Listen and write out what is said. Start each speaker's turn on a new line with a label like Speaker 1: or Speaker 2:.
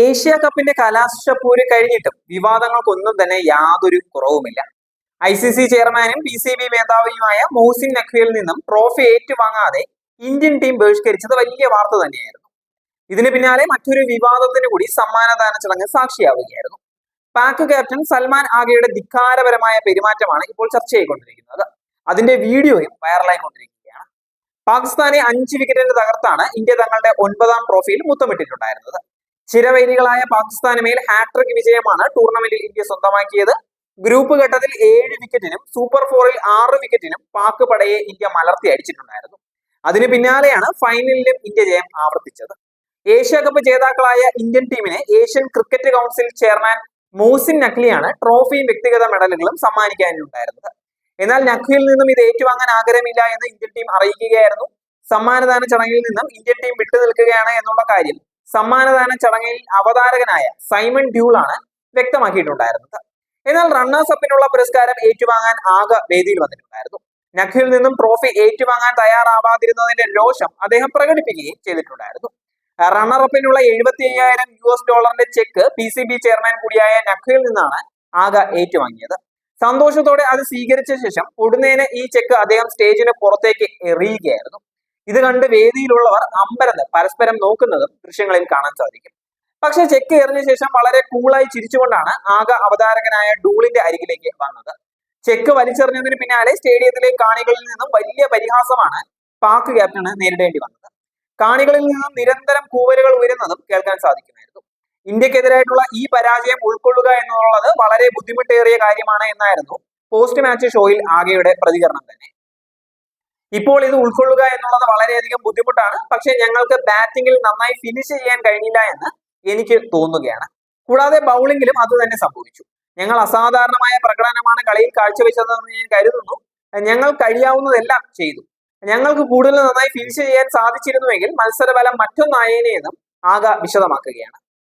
Speaker 1: Asia കപ്പിന്റെ കലാശപ്പൂര് കഴിഞ്ഞിട്ടും വിവാദങ്ങൾക്കൊന്നും തന്നെ യാതൊരു കുറവുമില്ല. ഐ സി സി ചെയർമാനും പി സി ബി മേധാവിയുമായ മോസിൻ നഖ്വിയിൽ നിന്നും ട്രോഫി ഏറ്റുവാങ്ങാതെ ഇന്ത്യൻ ടീം ബഹിഷ്കരിച്ചത് വലിയ വാർത്ത തന്നെയായിരുന്നു. ഇതിന് പിന്നാലെ മറ്റൊരു വിവാദത്തിന് കൂടി സമ്മാനദാന ചടങ്ങ് സാക്ഷിയാവുകയായിരുന്നു. പാക് ക്യാപ്റ്റൻ സൽമാൻ ആഗയുടെ ധിക്കാരപരമായ പെരുമാറ്റമാണ് ഇപ്പോൾ ചർച്ച ചെയ്തുകൊണ്ടിരിക്കുന്നത്. അതിന്റെ വീഡിയോയും വൈറലായിക്കൊണ്ടിരിക്കുകയാണ്. പാകിസ്ഥാനെ അഞ്ച് വിക്കറ്റിന് തകർത്താണ് ഇന്ത്യ തങ്ങളുടെ ഒൻപതാം ട്രോഫിയിൽ മുത്തമിട്ടിട്ടുണ്ടായിരുന്നത്. ചിരവൈരികളായ പാകിസ്ഥാന് മേൽ ഹാട്രിക് വിജയമാണ് ടൂർണമെന്റിൽ ഇന്ത്യ സ്വന്തമാക്കിയത്. ഗ്രൂപ്പ് ഘട്ടത്തിൽ ഏഴ് വിക്കറ്റിനും സൂപ്പർ ഫോറിൽ ആറ് വിക്കറ്റിനും പാക് പടയെ ഇന്ത്യ മലർത്തി അടിച്ചിട്ടുണ്ടായിരുന്നു. അതിന് പിന്നാലെയാണ് ഫൈനലിലും ഇന്ത്യ ജയം ആവർത്തിച്ചത്. ഏഷ്യ കപ്പ് ജേതാക്കളായ ഇന്ത്യൻ ടീമിനെ Asian cricket council chairman Mohsin നഖ്ലിയാണ് ട്രോഫിയും വ്യക്തിഗത മെഡലുകളും സമ്മാനിക്കാനുണ്ടായിരുന്നത്. എന്നാൽ നഖ്ലിയിൽ നിന്നും ഇത് ഏറ്റുവാങ്ങാൻ ആഗ്രഹമില്ല എന്ന് ഇന്ത്യൻ ടീം അറിയിക്കുകയായിരുന്നു. സമ്മാനദാന ചടങ്ങിൽ നിന്നും ഇന്ത്യൻ ടീം വിട്ടുനിൽക്കുകയാണ് എന്നുള്ള കാര്യം സമ്മാനദാന ചടങ്ങിൽ അവതാരകനായ സൈമൺ ഡ്യൂൾ ആണ് വ്യക്തമാക്കിയിട്ടുണ്ടായിരുന്നത്. എന്നാൽ റണ്ണേഴ്സ് അപ്പിനുള്ള പുരസ്കാരം ഏറ്റുവാങ്ങാൻ ആകെ വേദിയിൽ വന്നിട്ടുണ്ടായിരുന്നു. നഖിൽ നിന്നും ട്രോഫി ഏറ്റുവാങ്ങാൻ തയ്യാറാവാതിരുന്നതിന്റെ രോഷം അദ്ദേഹം പ്രകടിപ്പിക്കുകയും ചെയ്തിട്ടുണ്ടായിരുന്നു. റണ്ണറപ്പിനുള്ള എഴുപത്തി അയ്യായിരം യു എസ് ഡോളറിന്റെ cheque P C B chairman കൂടിയായ നഖിൽ നിന്നാണ് ആകെ ഏറ്റുവാങ്ങിയത്. സന്തോഷത്തോടെ അത് സ്വീകരിച്ച ശേഷം ഉടനേനെ ഈ ചെക്ക് അദ്ദേഹം സ്റ്റേജിന് പുറത്തേക്ക് എറിയുകയായിരുന്നു. ഇത് കണ്ട് വേദിയിലുള്ളവർ അമ്പരന്ന് പരസ്പരം നോക്കുന്നതും ദൃശ്യങ്ങളിൽ കാണാൻ സാധിക്കും. പക്ഷെ ചെക്ക് എറിഞ്ഞ ശേഷം വളരെ കൂളായി ചിരിച്ചുകൊണ്ടാണ് ആക അവതാരകനായ ഡൂളിന്റെ അരികിലേക്ക് വന്നത്. ചെക്ക് വലിച്ചെറിഞ്ഞതിന് പിന്നാലെ സ്റ്റേഡിയത്തിലെ കാണികളിൽ നിന്നും വലിയ പരിഹാസമാണ് പാക്ക് ക്യാപ്റ്റന് നേരിടേണ്ടി വന്നത്. കാണികളിൽ നിന്നും നിരന്തരം കൂവലുകൾ ഉയരുന്നതും കേൾക്കാൻ സാധിക്കുമായിരുന്നു. ഇന്ത്യക്കെതിരായിട്ടുള്ള ഈ പരാജയം ഉൾക്കൊള്ളുക എന്നുള്ളത് വളരെ ബുദ്ധിമുട്ടേറിയ കാര്യമാണ് എന്നായിരുന്നു പോസ്റ്റ് മാച്ച് ഷോയിൽ ആകെയുടെ പ്രതികരണം തന്നെ. ഇപ്പോൾ ഇത് ഉൾക്കൊള്ളുക എന്നുള്ളത് വളരെയധികം ബുദ്ധിമുട്ടാണ്. പക്ഷേ ഞങ്ങൾക്ക് ബാറ്റിംഗിൽ നന്നായി ഫിനിഷ് ചെയ്യാൻ കഴിഞ്ഞില്ല എന്ന് എനിക്ക് തോന്നുകയാണ്. കൂടാതെ ബൗളിംഗിലും അത് തന്നെ സംഭവിച്ചു. ഞങ്ങൾ അസാധാരണമായ പ്രകടനമാണ് കളിയിൽ കാഴ്ചവെച്ചതെന്ന് ഞാൻ കരുതുന്നു. ഞങ്ങൾ കഴിയാവുന്നതെല്ലാം ചെയ്തു. ഞങ്ങൾക്ക് കൂടുതൽ നന്നായി ഫിനിഷ് ചെയ്യാൻ സാധിച്ചിരുന്നുവെങ്കിൽ മത്സരബലം മറ്റൊന്നായേനെ എന്നും ആക വിശദമാക്കുകയാണ്.